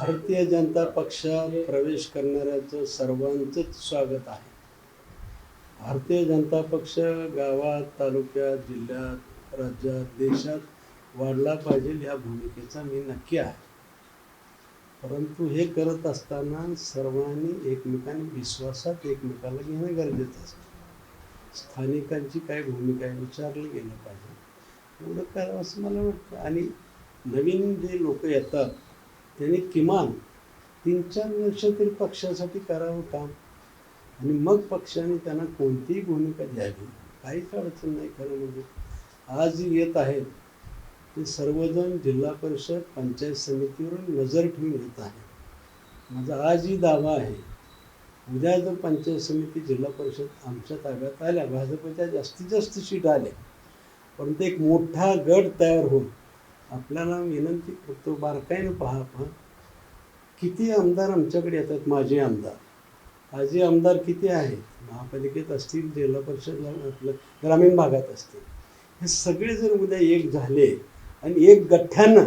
भारतीय जनता पक्षात प्रवेश करणाऱ्याचं सर्वांचंच स्वागत आहे. भारतीय जनता पक्ष गावात तालुक्यात जिल्ह्यात राज्यात देशात वाढला पाहिजे ह्या भूमिकेचा मी नक्की आहे. परंतु हे करत असताना सर्वांनी एकमेकांनी विश्वासात एकमेकाला घेणं गरजेचं असतं. स्थानिकांची काय भूमिका आहे विचारलं गेलं पाहिजे. एवढं करावं असं मला वाटतं. आणि नवीन जे लोक येतात त्यांनी किमान तीन चार वर्ष तरी पक्षासाठी करावं काम. आणि मग पक्षाने त्यांना कोणतीही भूमिका द्यावी काहीच अडचण नाही खरं म्हणजे. आज येत आहेत ते सर्वजण जिल्हा परिषद पंचायत समितीवरून नजर ठेवून येत आहे माझा आजही दावा आहे उद्या जर पंचायत समिती जिल्हा परिषद आमच्या ताब्यात आल्या भाजपच्या जास्तीत जास्त सीट आल्या परंतु एक मोठा गट तयार होऊन आपल्याला विनंती करतो बारकाईनं पहा आपण. किती आमदार आमच्याकडे येतात? माझे आमदार. माझे आमदार किती आहेत? महापालिकेत असतील जिल्हा परिषद आपलं ग्रामीण भागात असतील. हे सगळे जर उद्या एक झाले आणि एक गठ्ठ्यानं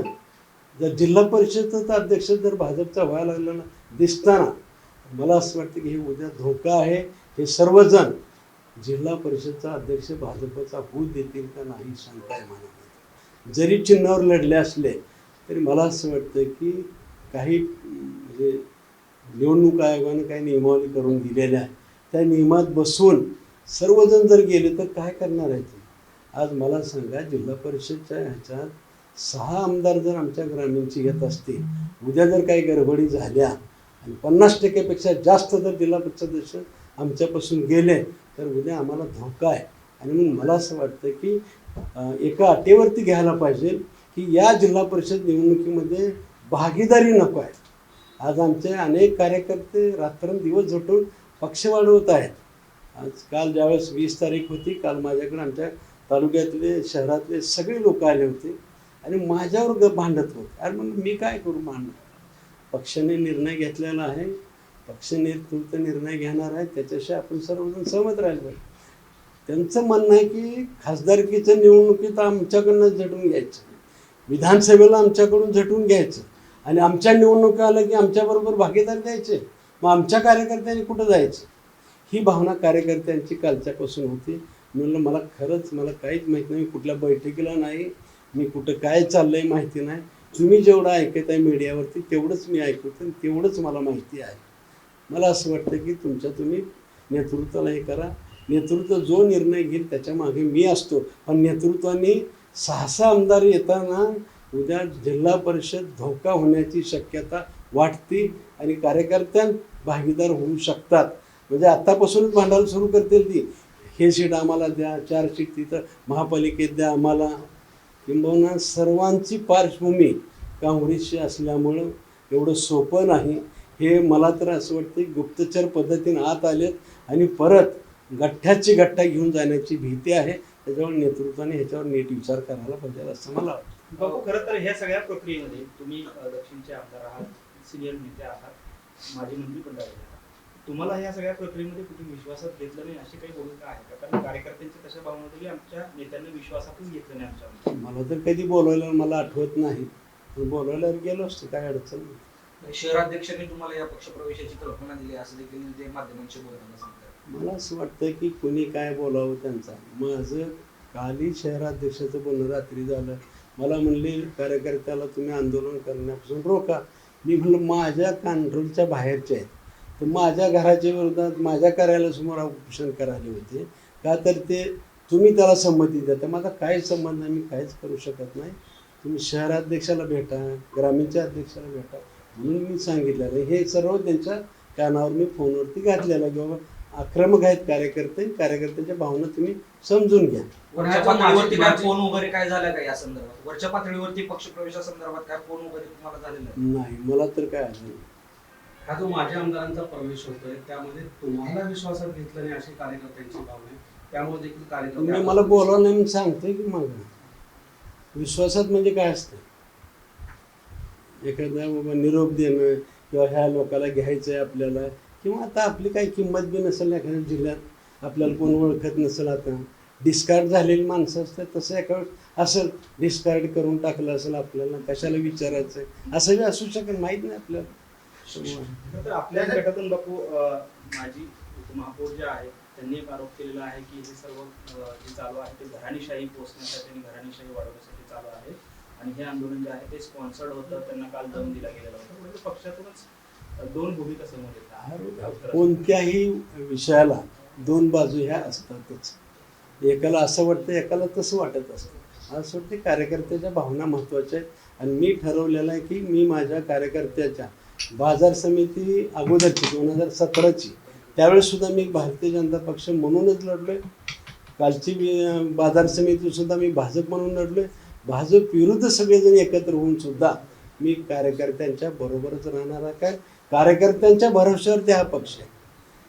जर जिल्हा परिषदेचा अध्यक्ष जर भाजपचा व्हायला लागला ना दिसताना मला असं वाटतं की हे उद्या धोका आहे. हे सर्वजण जिल्हा परिषदचा अध्यक्ष भाजपचा होऊ देतील का नाही शंका आहे मला जरी चिन्हावर लढले असले तरी मला असं वाटतं की काही म्हणजे निवडणूक आयोगानं काही नियमावली करून दिलेल्या त्या नियमात बसून सर्वजण जर गेले तर काय करणार आहे ते? आज मला सांगा जिल्हा परिषदच्या ह्याच्यात सहा आमदार जर आमच्या ग्रामीणची घेत असतील उद्या जर काही गडबडी झाल्या आणि पन्नास टक्क्यापेक्षा जास्त जर जिल्हा परिषद आमच्यापासून गेले तर उद्या आम्हाला धोका आहे. आणि मग मला असं वाटतं की एका अटेवरती घ्यायला पाहिजे की या जिल्हा परिषद निवडणुकीमध्ये भागीदारी नको आहे. आज आमचे अनेक कार्यकर्ते रात्रंदिवस झटून पक्ष वाढवत आहेत. आज काल ज्यावेळेस वीस तारीख होती काल माझ्याकडे आमच्या तालुक्यातले शहरातले सगळे लोक आले होते आणि माझ्यावर ग भांडत होते. अरे मग मी काय करू भांडत? पक्षाने निर्णय घेतलेला आहे. पक्ष नेतृत्व निर्णय घेणार आहे. त्याच्याशी आपण सर्वजण सहमत राहिलं पाहिजे त्यांचं म्हणणं आहे की खासदारकीच्या निवडणुकीत आमच्याकडनं झटून घ्यायचं. विधानसभेला आमच्याकडून झटून घ्यायचं. आणि आमच्या निवडणुका आल्या की आमच्याबरोबर भागीदार द्यायचे. मग आमच्या कार्यकर्त्यांनी कुठं जायचं? ही भावना कार्यकर्त्यांची कालच्यापासून होती. म्हणलं मला खरंच मला काहीच माहीत नाही. मी कुठल्या बैठकीला नाही. मी कुठं काय चाललं आहे माहिती नाही. तुम्ही जेवढं ऐकत आहे मीडियावरती तेवढंच मी ऐकतो आणि तेवढंच मला माहिती आहे. मला असं वाटतं की तुमच्या तुम्ही नेतृत्वाला हे करा. नेतृत्व जो निर्णय घेईल त्याच्यामागे मी असतो. पण नेतृत्वाने सहसा आमदार येताना उद्या जिल्हा परिषद धोका होण्याची शक्यता वाटते आणि कार्यकर्त्यां भागीदार होऊ शकतात. म्हणजे आत्तापासूनच भांडायला सुरू करतील ती. हे सीट आम्हाला द्या चार सीट तिथं महापालिकेत द्या आम्हाला. किंबहुना सर्वांची पार्श्वभूमी काँग्रेसची असल्यामुळं एवढं सोपं नाही. हे मला तर असं वाटतं गुप्तचर पद्धतीने आत आलेत आणि परत गठ्ठ्याची गठ्ठा घेऊन जाण्याची भीती आहे. त्याच्यावर नेतृत्वाने ह्याच्यावर नीट विचार करायला पाहिजे असं मला वाटतं. बाबू खरं तर ह्या सगळ्या प्रक्रियेमध्ये तुम्ही दक्षिणचे आमदार आहात सिनियर नेते आहात माजी मंत्री पण तुम्हाला ह्या सगळ्या प्रक्रियेमध्ये कुठे विश्वासात घेतलं नाही अशी काही भूमिका आहे का? कारण कार्यकर्त्यांची तशा भावना होती की आमच्या नेत्यांनी विश्वासातच घेतलं नाही आमच्या मला तर कधी बोलवलं मला आठवत नाही. बोलवल्यावर गेलो असतो काय अडचण नाही. शहराध्यक्षांनी तुम्हाला या पक्षप्रवेशाची कल्पना दिली असं देखील ते माध्यमांशी बोलताना सांगतात. मला असं वाटतं की कोणी काय बोलावं त्यांचा. माझं काली शहराध्यक्षाचं बोलणं रात्री झालं. मला म्हणले कार्यकर्त्याला तुम्ही आंदोलन करण्यापासून रोका. मी म्हणलं माझ्या कंट्रोलच्या बाहेरचे आहेत. तर माझ्या घराच्या विरोधात माझ्या कार्यालयासमोर ऑपरेशन करायला होते. का तर ते तुम्ही त्याला संमती द्या. तर माझा काहीच संबंध नाही मी काहीच करू शकत नाही. तुम्ही शहराध्यक्षाला भेटा ग्रामीणच्या अध्यक्षाला भेटा. म्हणून मी सांगितलेलं हे सर्व त्यांच्या कानावर मी फोनवरती घातलेलं किंवा की बाबा आक्रमक आहेत कार्यकर्ते कार्यकर्त्यांच्या भावना तुम्ही समजून घ्या. वरच्या पातळीवरती काय फोन वगैरे काय झालं का या संदर्भात? वरच्या पातळीवरती पक्षप्रवेशा संदर्भात काय फोन वगैरे तुम्हाला झालेलं आहे? नाही मला तर काय आलं नाही. हा जो माझ्या आमदारांचा प्रवेश होतोय त्यामध्ये तुम्हाला विश्वासात घेतलं नाही अशी कार्यकर्त्यांची भावना आहे. त्यामुळे देखील कार्यकर्ते तुम्ही मला बोलवा नाही मी सांगतोय की मग विश्वासात म्हणजे काय असतं? एखादा बाबा निरोप देणं किंवा ह्या लोकाला घ्यायचं आहे आपल्याला किंवा आता आपली काही किंमत बी नसेल एखाद्या जिल्ह्यात आपल्याला कोण ओळखत नसेल आता. डिस्कार्ड झालेली माणसं असतात तसं एका असेल डिस्कार्ड करून टाकलं असेल आपल्याला कशाला विचारायचं असं बी असू शकेल माहीत नाही आपल्याला. तर आपल्या गटातून बापू माझी उपमहापौर जे आहे त्यांनी एक आरोप केलेला आहे की हे सर्व जे चालू आहे ते घराणीशाही पोचण्यासाठी आणि घराणीशाही वाढवण्यासाठी चालू आहे. आणि हे आंदोलन जे आहे ते स्पॉन्सर्ड होतं त्यांना काल दम दिला गेलेला होता. म्हणजे पक्षातूनच दोन भूमिका समोर येतात. कोणत्याही विषयाला दोन बाजू ह्या असतातच. एकाला असं वाटतं एकाला तसं वाटत असतं. असं वाटते कार्यकर्त्याच्या भावना महत्त्वाच्या आहेत. आणि मी ठरवलेलं आहे की मी माझ्या कार्यकर्त्याच्या बाजार समिती अगोदरची दोन हजार सतराची त्यावेळेस सुद्धा मी भारतीय जनता पक्ष म्हणूनच लढलोय. कालची बाजार समितीसुद्धा मी भाजप म्हणून लढलोय. भाजप विरुद्ध सगळेजण एकत्र होऊन सुद्धा मी कार्यकर्त्यांच्या बरोबरच राहणार आहे. काय कार्यकर्त्यांच्या भरोश्यावरती हा पक्ष आहे.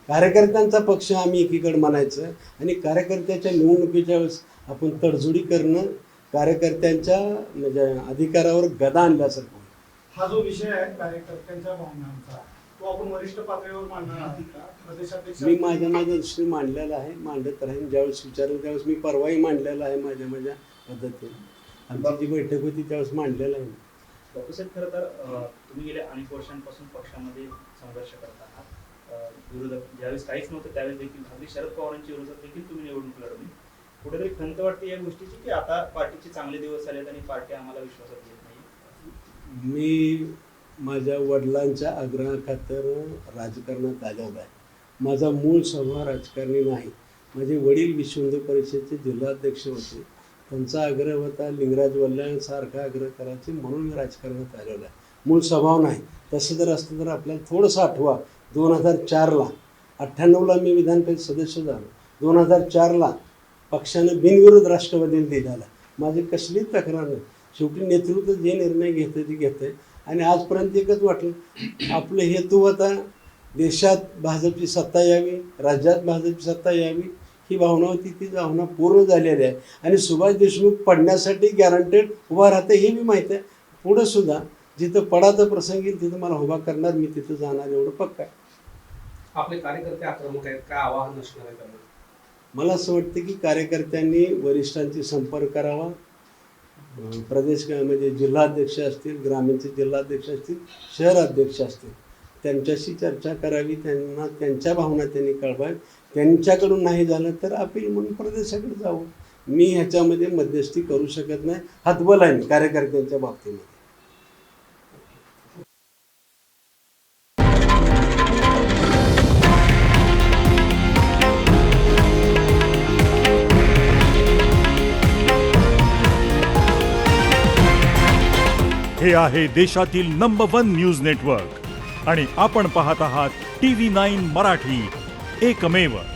कार्यकर्त्यांचा पक्ष आम्ही एकीकडे म्हणायचं आणि कार्यकर्त्याच्या निवडणुकीच्या वेळेस आपण तडजोडी करणं कार्यकर्त्यांच्या म्हणजे अधिकारावर गदा आणल्यासारखं. हा जो विषय आहे कार्यकर्त्यांच्या भावनांचा तो आपण वरिष्ठ पातळीवर मांडणार आहात का? प्रदेशाध्यक्ष मी माझ्या माझ्या दृष्टीने मांडलेला आहे मांडत राहीन. ज्यावेळेस विचारेल त्यावेळेस मी परवाही मांडलेला आहे माझ्या माझ्या पद्धतीने. आमची जी बैठक होती त्यावेळेस मांडलेला आहे. बापू साहेब खरं तर तुम्ही गेल्या अनेक वर्षांपासून पक्षामध्ये संघर्ष करत आहात. विरोधक ज्यावेळेस काहीच नव्हतं त्यावेळेस देखील अगदी शरद पवारांच्या विरोधात देखील तुम्ही निवडणूक लढवली. कुठेतरी खंत वाटते या गोष्टीची की आता पार्टीचे चांगले दिवस आलेत आणि पार्टी आम्हाला विश्वासात घेत नाही. मी माझ्या वडिलांच्या आग्रहाखातर राजकारणात आलेलो आहे. माझा मूळ स्वभाव राजकारणी नाही. माझे वडील विश्व हिंदू परिषदेचे जिल्हाध्यक्ष होते. त्यांचा आग्रह होता लिंगराज वल्ल्यांसारखा आग्रह करायचे म्हणून मी राजकारणात आलेलं आहे. मूळ स्वभाव नाही. तसं जर असतं तर आपल्याला थोडंसं आठवा. दोन हजार चारला अठ्ठ्याण्णवला मी विधान परिषद सदस्य झालो. दोन हजार चारला पक्षानं बिनविरोध राष्ट्रवादीला दिलेला माझी कसलीच तक्रार नाही. शेवटी नेतृत्व जे निर्णय घेतं ते घेतं आणि आजपर्यंत एकच वाटलं. आपलं हेतू होता देशात भाजपची सत्ता यावी राज्यात भाजपची सत्ता यावी ही भावना होती ती भावना पूर्ण झालेली आहे. आणि सुभाष देशमुख पडण्यासाठी गॅरंटेड उभा राहतं हे बी माहीत आहे. पुढं सुद्धा जिथं पडाचा प्रसंग येईल तिथं मला उभा करणार मी तिथं जाणार एवढं पक्का आहे. आपले कार्यकर्ते आक्रमक आहेत काय आवाहन असणार आहे त्यांना? मला असं वाटतं की कार्यकर्त्यांनी वरिष्ठांशी संपर्क करावा. प्रदेश म्हणजे जिल्हाध्यक्ष असतील ग्रामीणचे जिल्हाध्यक्ष असतील शहराध्यक्ष असतील त्यांच्याशी चर्चा करावी त्यांना त्यांच्या भावना त्यांनी कळवाव्यात. त्यांच्याकडून नाही झालं तर अपील म्हणून प्रदेशाकडे जावं. मी ह्याच्यामध्ये मध्यस्थी करू शकत नाही. हातबल आहे मी कार्यकर्त्यांच्या बाबतीमध्ये. हे आहे देशातील नंबर वन न्यूज नेटवर्क आणि आपण पाहत आहात टी व्ही नाईन मराठी. एकमेव.